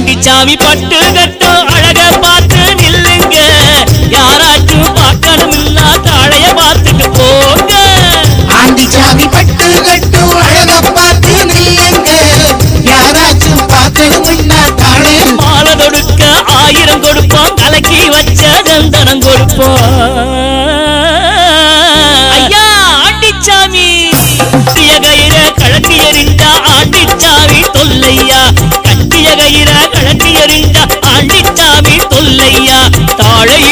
ஆண்டிச்சாமி பட்டு கட்டும் அழக பார்த்து நில்லுங்க. யாராச்சும் பார்க்கணும் இல்லா தாழைய பார்த்துட்டு போங்க. ஆண்டிச்சாமி பட்டு கட்டு அழக பார்த்து நில்லுங்க. யாராச்சும் பார்க்கணும்னா தானே மாலை தொடுக்க ஆயிரம் கொடுப்போம். கலக்கி வச்ச சந்தனம் கொடுப்போம். கட்டிய